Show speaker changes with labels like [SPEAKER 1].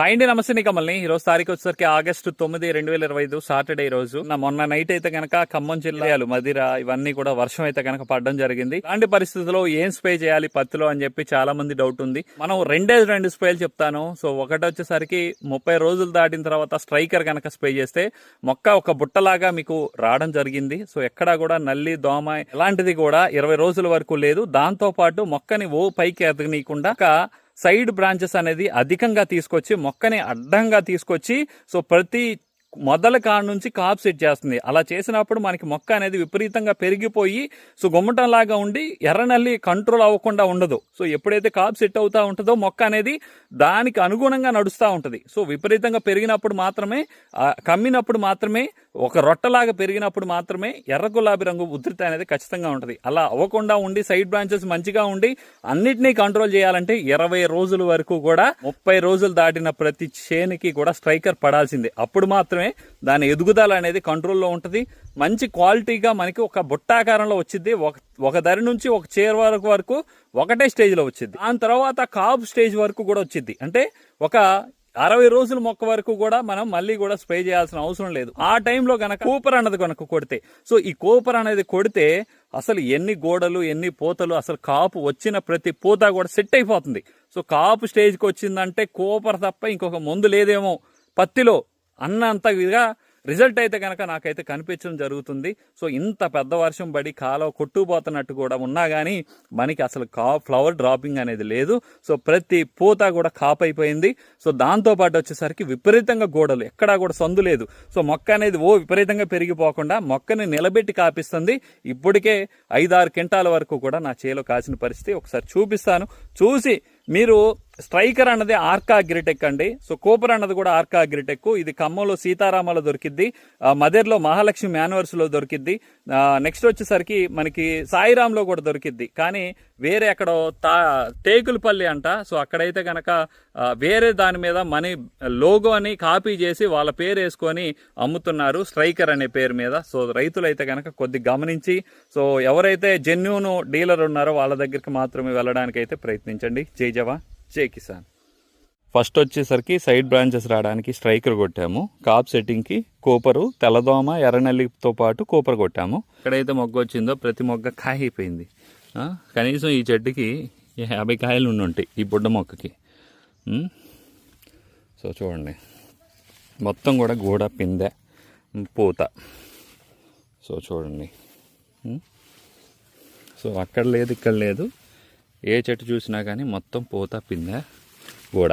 [SPEAKER 1] Hi అండి నమస్తే నీ కమల్ని ఈ రోజు తారీఖు వచ్చేసరికి ఆగస్టు తొమ్మిది రెండు వేల ఇరవై ఐదు సాటర్డే రోజు. నా మొన్న నైట్ అయితే కనుక ఖమ్మం జిల్లాలు మదిర ఇవన్నీ కూడా వర్షం అయితే కనుక పడడం జరిగింది. అలాంటి పరిస్థితుల్లో ఏం స్ప్రే చేయాలి పత్తిలో అని చెప్పి చాలా మంది డౌట్ ఉంది. మనం రెండే రెండు స్ప్రేలు చెప్తాను. సో ఒకటి వచ్చేసరికి ముప్పై రోజులు దాటిన తర్వాత స్ట్రైకర్ కనుక స్ప్రే చేస్తే మొక్క ఒక బుట్టలాగా మీకు రావడం జరిగింది. సో ఎక్కడా కూడా నల్లి దోమ ఎలాంటిది కూడా ఇరవై రోజుల వరకు లేదు. దాంతో పాటు మొక్కని ఓ పైకి ఎదగనీయకుండా సైడ్ బ్రాంచెస్ అనేది అధికంగా తీసుకొచ్చి మొక్కని అడ్డంగా తీసుకొచ్చి సో ప్రతి మొదల కాడ నుంచి కాప్ సెట్ చేస్తుంది. అలా చేసినప్పుడు మనకి మొక్క అనేది విపరీతంగా పెరిగిపోయి సో గుమ్మటంలాగా ఉండి ఎర్రనల్లి కంట్రోల్ అవ్వకుండా ఉండదు. సో ఎప్పుడైతే కాప్ సెట్ అవుతూ ఉంటుందో మొక్క అనేది దానికి అనుగుణంగా నడుస్తూ ఉంటుంది. సో విపరీతంగా పెరిగినప్పుడు మాత్రమే కమ్మినప్పుడు మాత్రమే ఒక రొట్టలాగా పెరిగినప్పుడు మాత్రమే ఎర్ర గులాబీ రంగు ఉధృతి అనేది ఖచ్చితంగా ఉంటుంది. అలా అవ్వకుండా ఉండి సైడ్ బ్రాంచెస్ మంచిగా ఉండి అన్నిటినీ కంట్రోల్ చేయాలంటే ఇరవై రోజుల వరకు కూడా ముప్పై రోజులు దాటిన ప్రతి చేనికి కూడా స్ట్రైకర్ పడాల్సిందే. అప్పుడు మాత్రమే దాని ఎదుగుదల అనేది కంట్రోల్లో ఉంటుంది. మంచి క్వాలిటీగా మనకి ఒక బుట్టాకారంలో వచ్చింది ఒక ఒక దరి నుంచి ఒక చీర వరకు వరకు ఒకటే స్టేజ్లో వచ్చింది దాని తర్వాత కాపు స్టేజ్ వరకు కూడా వచ్చింది అంటే ఒక అరవై రోజుల మొక్క వరకు కూడా మనం మళ్ళీ కూడా స్ప్రే చేయాల్సిన అవసరం లేదు. ఆ టైంలో కనుక కూపర్ అన్నది కనుక కొడితే సో ఈ కూపర్ అనేది కొడితే అసలు ఎన్ని గోడలు ఎన్ని పూతలు అసలు కాపు వచ్చిన ప్రతి పూత కూడా సెట్ అయిపోతుంది. సో కాపు స్టేజ్కి వచ్చిందంటే కూపర్ తప్ప ఇంకొక మందు లేదేమో. పత్తిలో అన్నంతగా రిజల్ట్ అయితే కనుక నాకైతే కనిపించడం జరుగుతుంది. సో ఇంత పెద్ద వర్షం పడి కాలువ కొట్టుకుపోతున్నట్టు కూడా ఉన్నా కానీ మనకి అసలు కా ఫ్లవర్ డ్రాపింగ్ అనేది లేదు. సో ప్రతి పూత కూడా కాప్ అయిపోయింది సో దాంతో పాటు వచ్చేసరికి విపరీతంగా గోడలు ఎక్కడా కూడా సందు లేదు. సో మొక్క అనేది ఓ విపరీతంగా పెరిగిపోకుండా మొక్కని నిలబెట్టి కాపిస్తుంది. ఇప్పటికే ఐదారు క్వింటాల వరకు కూడా నా చేలో కాసిన పరిస్థితి. ఒకసారి చూపిస్తాను. చూసి మీరు స్ట్రైకర్ అన్నది ఆర్కా అగ్రిటెక్ అండి. సో కూపర్ అన్నది కూడా ఆర్కా అగ్రిటెక్. ఇది ఖమ్మంలో సీతారామలో దొరికిద్ది. ఆ, మదర్లో మహాలక్ష్మి మాన్వర్స్లో దొరికిద్ది. నెక్స్ట్ వచ్చేసరికి మనకి సాయిరాంలో కూడా దొరికిద్ది. కానీ వేరే ఎక్కడో తా టేకులపల్లి అంట. సో అక్కడైతే కనుక వేరే దాని మీద మనీ లోగో అని కాపీ చేసి వాళ్ళ పేరు వేసుకొని అమ్ముతున్నారు స్ట్రైకర్ అనే పేరు మీద. సో రైతులైతే కనుక కొద్ది గమనించి సో ఎవరైతే జెన్యూన్ డీలర్ ఉన్నారో వాళ్ళ దగ్గరికి మాత్రమే వెళ్ళడానికి అయితే ప్రయత్నించండి. జై జవాన్. జై కిసాన్. ఫస్ట్ వచ్చేసరికి సైడ్ బ్రాంచెస్ రావడానికి స్ట్రైకర్ కొట్టాము. కాప్ సెట్టింగ్కి కోపరు తెల్లదోమ ఎర్రనల్లితో పాటు కోపర్ కొట్టాము. ఎక్కడైతే మొగ్గ వచ్చిందో ప్రతి మొగ్గ కాయ అయిపోయింది కనీసం ఈ చెట్టుకి యాభై కాయలు ఉండి ఉంటాయి ఈ బుడ్డ మొక్కకి. సో చూడండి. మొత్తం కూడా గోడ పిందె పూత. సో చూడండి. సో అక్కడ లేదు ఇక్కడ లేదు. ఏ చెట్టు చూసినా కానీ మొత్తం పూత పిందె గోడ.